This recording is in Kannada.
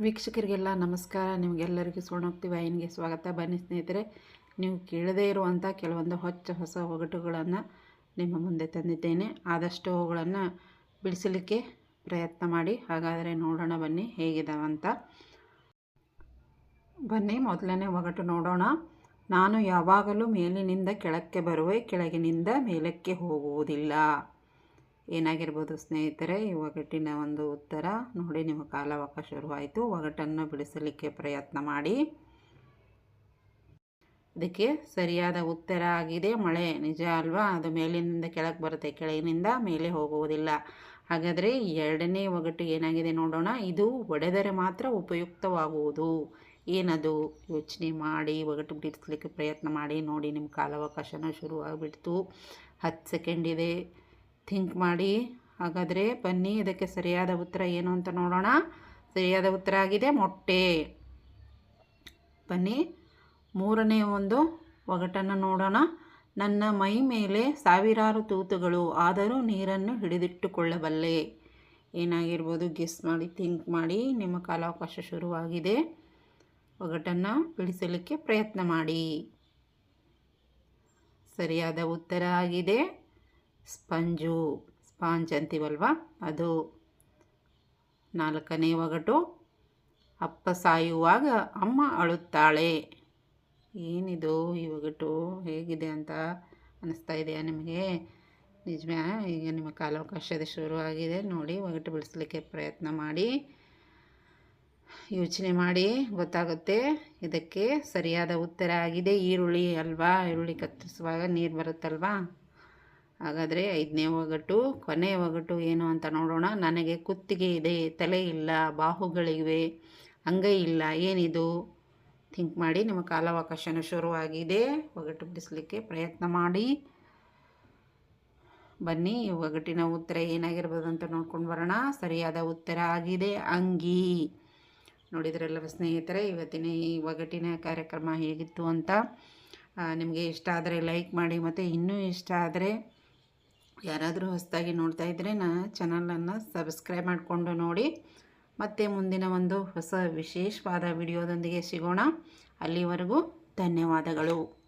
ವೀಕ್ಷಕರಿಗೆಲ್ಲ ನಮಸ್ಕಾರ. ನಿಮಗೆಲ್ಲರಿಗೂ ಸುವರ್ಣೋಕ್ತಿ ವಾಹಿನಿಗೆ ಸ್ವಾಗತ. ಬನ್ನಿ ಸ್ನೇಹಿತರೆ, ನೀವು ಕೇಳದೇ ಇರುವಂಥ ಕೆಲವೊಂದು ಹೊಚ್ಚ ಹೊಸ ಒಗಟುಗಳನ್ನು ನಿಮ್ಮ ಮುಂದೆ ತಂದಿದ್ದೇನೆ. ಆದಷ್ಟು ಅವುಗಳನ್ನು ಬಿಡಿಸಲಿಕ್ಕೆ ಪ್ರಯತ್ನ ಮಾಡಿ. ಹಾಗಾದರೆ ನೋಡೋಣ ಬನ್ನಿ ಹೇಗಿದಾವಂತ. ಬನ್ನಿ, ಮೊದಲನೇ ಒಗಟು ನೋಡೋಣ. ನಾನು ಯಾವಾಗಲೂ ಮೇಲಿನಿಂದ ಕೆಳಕ್ಕೆ ಬರುವೆ, ಕೆಳಗಿನಿಂದ ಮೇಲಕ್ಕೆ ಹೋಗುವುದಿಲ್ಲ. ಏನಾಗಿರ್ಬೋದು ಸ್ನೇಹಿತರೆ, ಈ ಒಗಟಿನ ಒಂದು ಉತ್ತರ. ನೋಡಿ ನಿಮ್ಮ ಕಾಲಾವಕಾಶ ಶುರುವಾಯಿತು. ಒಗಟನ್ನು ಬಿಡಿಸಲಿಕ್ಕೆ ಪ್ರಯತ್ನ ಮಾಡಿ. ಅದಕ್ಕೆ ಸರಿಯಾದ ಉತ್ತರ ಆಗಿದೆ. ಮಳೆ ನಿಜ ಅಲ್ವಾ? ಅದು ಮೇಲಿನಿಂದ ಕೆಳಗೆ ಬರುತ್ತೆ. ಕೆಳಗಿನಿಂದ ಮೇಲೆ ಹೋಗುವುದಿಲ್ಲ. ಹಾಗಾದರೆ ಎರಡನೇ ಒಗಟು ಏನಾಗಿದೆ ನೋಡೋಣ. ಇದು ಒಡೆದರೆ ಮಾತ್ರ ಉಪಯುಕ್ತವಾಗುವುದು. ಏನದು? ಯೋಚನೆ ಮಾಡಿ, ಒಗಟು ಬಿಡಿಸ್ಲಿಕ್ಕೆ ಪ್ರಯತ್ನ ಮಾಡಿ. ನೋಡಿ, ನಿಮ್ಮ ಕಾಲಾವಕಾಶನ ಶುರುವಾಗಿಬಿಡ್ತು. ಹತ್ತು ಸೆಕೆಂಡ್ ಇದೆ. ಥಿಂಕ್ ಮಾಡಿ. ಹಾಗಾದರೆ ಬನ್ನಿ, ಇದಕ್ಕೆ ಸರಿಯಾದ ಉತ್ತರ ಏನು ಅಂತ ನೋಡೋಣ. ಸರಿಯಾದ ಉತ್ತರ ಆಗಿದೆ, ಮೊಟ್ಟೆ. ಬನ್ನಿ, ಮೂರನೇ ಒಂದು ಒಗಟನ್ನು ನೋಡೋಣ. ನನ್ನ ಮೈ ಮೇಲೆ ಸಾವಿರಾರು ತೂತುಗಳು, ಆದರೂ ನೀರನ್ನು ಹಿಡಿದಿಟ್ಟುಕೊಳ್ಳಬಲ್ಲೆ. ಏನಾಗಿರ್ಬೋದು ಗೆಸ್ ಮಾಡಿ ಥಿಂಕ್ ಮಾಡಿ, ನಿಮ್ಮ ಕಾಲಾವಕಾಶ ಶುರುವಾಗಿದೆ. ಒಗಟನ್ನು ಬಿಡಿಸಲಿಕ್ಕೆ ಪ್ರಯತ್ನ ಮಾಡಿ. ಸರಿಯಾದ ಉತ್ತರ ಆಗಿದೆ. ಸ್ಪಂಜು, ಸ್ಪಾಂಜ್ ಅಂತೀವಲ್ವ? ಅದು ನಾಲ್ಕನೇ ಒಗಟು. ಅಪ್ಪ ಸಾಯುವಾಗ ಅಮ್ಮ ಅಳುತ್ತಾಳೆ. ಏನಿದು ಈ ಒಗಟು? ಹೇಗಿದೆ ಅಂತ ಅನ್ನಿಸ್ತಾ ಇದೆಯಾ ನಿಮಗೆ? ನಿಜವೇ ಈಗ ನಿಮ್ಮ ಕಾಲಾವಕಾಶದ ಶುರುವಾಗಿದೆ. ನೋಡಿ, ಒಗಟು ಬಿಡಿಸ್ಲಿಕ್ಕೆ ಪ್ರಯತ್ನ ಮಾಡಿ. ಯೋಚನೆ ಮಾಡಿ, ಗೊತ್ತಾಗುತ್ತೆ. ಇದಕ್ಕೆ ಸರಿಯಾದ ಉತ್ತರ ಆಗಿದೆ. ಈರುಳ್ಳಿ ಅಲ್ವಾ? ಈರುಳ್ಳಿ ಕತ್ತರಿಸುವಾಗ ನೀರು ಬರುತ್ತಲ್ವಾ? ಹಾಗಾದರೆ ಐದನೇ ಒಗಟು, ಕೊನೆಯ ಒಗಟು ಏನು ಅಂತ ನೋಡೋಣ. ನನಗೆ ಕುತ್ತಿಗೆ ಇದೆ, ತಲೆ ಇಲ್ಲ, ಬಾಹುಗಳಿವೆ, ಅಂಗೈ ಇಲ್ಲ, ಏನಿದು? ಥಿಂಕ್ ಮಾಡಿ, ನಿಮ್ಮ ಕಾಲಾವಕಾಶನ ಶುರುವಾಗಿದೆ. ಒಗಟು ಬಿಡಿಸಲಿಕ್ಕೆ ಪ್ರಯತ್ನ ಮಾಡಿ. ಬನ್ನಿ, ಒಗಟಿನ ಉತ್ತರ ಏನಾಗಿರ್ಬೋದು ಅಂತ ನೋಡ್ಕೊಂಡು ಬರೋಣ. ಸರಿಯಾದ ಉತ್ತರ ಆಗಿದೆ, ಅಂಗಿ. ನೋಡಿದ್ರಲ್ಲವ ಸ್ನೇಹಿತರೆ, ಇವತ್ತಿನ ಈ ಒಗಟಿನ ಕಾರ್ಯಕ್ರಮ ಹೇಗಿತ್ತು ಅಂತ. ನಿಮಗೆ ಇಷ್ಟ ಆದರೆ ಲೈಕ್ ಮಾಡಿ, ಮತ್ತು ಇನ್ನೂ ಇಷ್ಟ ಆದರೆ ಯಾರಾದರೂ ಹೊಸದಾಗಿ ನೋಡ್ತಾ ಇದ್ದರೆ ನನ್ನ ಚಾನಲನ್ನು ಸಬ್ಸ್ಕ್ರೈಬ್ ಮಾಡಿಕೊಂಡು ನೋಡಿ. ಮತ್ತೆ ಮುಂದಿನ ಒಂದು ಹೊಸ ವಿಶೇಷವಾದ ವಿಡಿಯೋದೊಂದಿಗೆ ಸಿಗೋಣ. ಅಲ್ಲಿವರೆಗೂ ಧನ್ಯವಾದಗಳು.